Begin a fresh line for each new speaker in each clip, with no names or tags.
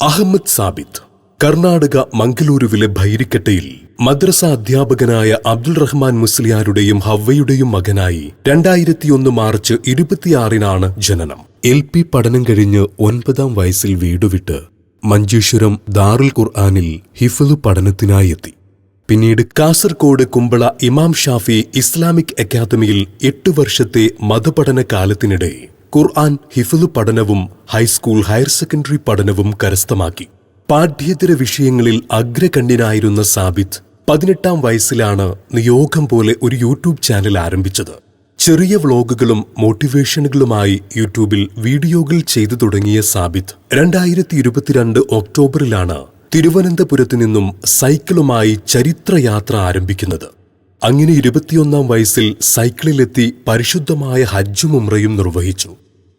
അഹമ്മദ് സാബിത്ത് കർണാടക മംഗലൂരുവിലെ ഭൈരിക്കട്ടയിൽ മദ്രസ അധ്യാപകനായ അബ്ദുൾ റഹ്മാൻ മുസ്ലിയാരുടെയും ഹവ്വയുടെയും മകനായി രണ്ടായിരത്തിയൊന്ന് മാർച്ച് ഇരുപത്തിയാറിനാണ് ജനനം. എൽ പി പഠനം കഴിഞ്ഞ് ഒൻപതാം വയസ്സിൽ വീടുവിട്ട് മഞ്ചേശ്വരം ദാറുൽ ഖുർആാനിൽ ഹിഫലു പഠനത്തിനായി എത്തി. പിന്നീട് കാസർകോട് കുമ്പള ഇമാം ഷാഫി ഇസ്ലാമിക് അക്കാദമിയിൽ എട്ട് വർഷത്തെ മതപഠന കാലത്തിനിടെ ഖുർആൻ ഹിഫ്ലു പഠനവും ഹൈസ്കൂൾ ഹയർ സെക്കൻഡറി പഠനവും കരസ്ഥമാക്കി. പാഠ്യേതര വിഷയങ്ങളിൽ അഗ്രഗണ്യനായിരുന്ന സാബിത്ത് പതിനെട്ടാം വയസ്സിലാണ് നിയോഗം പോലെ ഒരു യൂട്യൂബ് ചാനൽ ആരംഭിച്ചത്. ചെറിയ വ്ളോഗുകളും മോട്ടിവേഷനുകളുമായി യൂട്യൂബിൽ വീഡിയോകൾ ചെയ്തു തുടങ്ങിയ സാബിത്ത് രണ്ടായിരത്തി ഇരുപത്തിരണ്ട് ഒക്ടോബറിലാണ് തിരുവനന്തപുരത്തു നിന്നും സൈക്കിളുമായി ചരിത്രയാത്ര ആരംഭിക്കുന്നത്. അങ്ങനെ ഇരുപത്തിയൊന്നാം വയസ്സിൽ സൈക്കിളിലെത്തി പരിശുദ്ധമായ ഹജ്ജും ഉമ്രയും നിർവഹിച്ചു.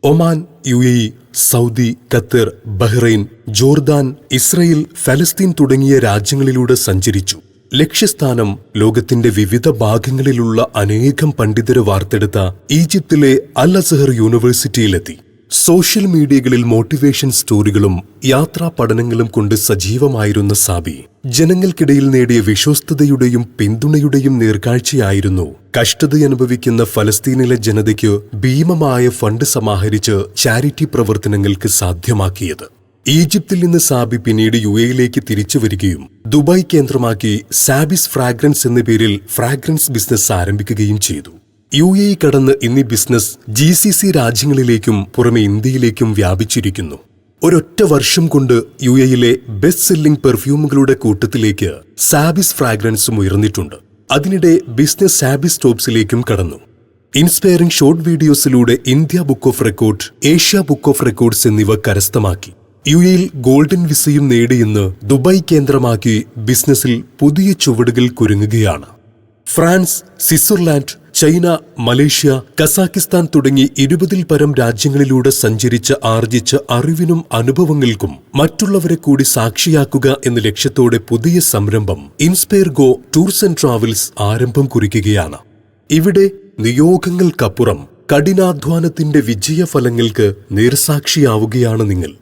Oman U A Saudi Qatar Bahrain Jordan Israel Palestine തുടങ്ങിയ രാജ്യങ്ങളിലൂടെ സഞ്ചരിച്ചു. ലക്ഷ്യസ്ഥാനം ലോകത്തിന്റെ വിവിധ ഭാഗങ്ങളിലുള്ള അനേകം പണ്ഡിതരെ വാർത്തെടുത്ത ഈജിപ്തിലെ അൽ അസഹർ യൂണിവേഴ്സിറ്റിയിലെത്തി. സോഷ്യൽ മീഡിയകളിൽ മോട്ടിവേഷൻ സ്റ്റോറികളും യാത്രാ പഠനങ്ങളും കൊണ്ട് സജീവമായിരുന്ന സാബി. ജനങ്ങൾക്കിടയിൽ നേടിയ വിശ്വസ്തതയുടെയും പിന്തുണയുടെയും നേർക്കാഴ്ചയായിരുന്നു. കഷ്ടതയനുഭവിക്കുന്ന ഫലസ്തീനിലെ ജനതയ്ക്ക് ഭീമമായ ഫണ്ട് സമാഹരിച്ച് ചാരിറ്റി പ്രവർത്തനങ്ങൾക്ക് സാധ്യമാക്കിയത്. ഈജിപ്തിൽ നിന്ന് സാബി പിന്നീട് യു എയിലേക്ക് തിരിച്ചു വരികയും ദുബായ് കേന്ദ്രമാക്കി സാബിസ് ഫ്രാഗ്രൻസ് എന്ന പേരിൽ ഫ്രാഗ്രൻസ് ബിസിനസ് ആരംഭിക്കുകയും ചെയ്തു. യു എ കടന്ന് ഇന്നീ ബിസിനസ് ജി സി സി രാജ്യങ്ങളിലേക്കും പുറമെ ഇന്ത്യയിലേക്കും വ്യാപിച്ചിരിക്കുന്നു. ഒരൊറ്റ വർഷം കൊണ്ട് യു എയിലെ ബെസ്റ്റ് സെല്ലിംഗ് പെർഫ്യൂമുകളുടെ കൂട്ടത്തിലേക്ക് സാബിസ് ഫ്രാഗ്രൻസും ഉയർന്നിട്ടുണ്ട്. അതിനിടെ ബിസിനസ് സാബിസ് ടോപ്സിലേക്കും കടന്നു. Inspiring short വീഡിയോസിലൂടെ India book of record Asia book of records എന്നിവ കരസ്ഥമാക്കി. യു എയിൽ ഗോൾഡൻ വിസയും നേടിയെന്ന് ദുബായ് കേന്ദ്രമാക്കി ബിസിനസ്സിൽ പുതിയ ചുവടുകൾ കുരുങ്ങുകയാണ്. France Switzerland China Malaysia Kazakhstan തുടങ്ങി ഇരുപതിൽ പരം രാജ്യങ്ങളിലൂടെ സഞ്ചരിച്ച് ആർജിച്ച അറിവിനും അനുഭവങ്ങൾക്കും മറ്റുള്ളവരെ കൂടി സാക്ഷിയാക്കുക എന്ന ലക്ഷ്യത്തോടെ പുതിയ സംരംഭം Inspire Go Tours and Travels ആരംഭം കുറിക്കുകയാണ്. ഇവിടെ നിയോഗങ്ങൾക്കപ്പുറം കഠിനാധ്വാനത്തിന്റെ വിജയഫലങ്ങൾക്ക് നേർസാക്ഷിയാവുകയാണ് നിങ്ങൾ.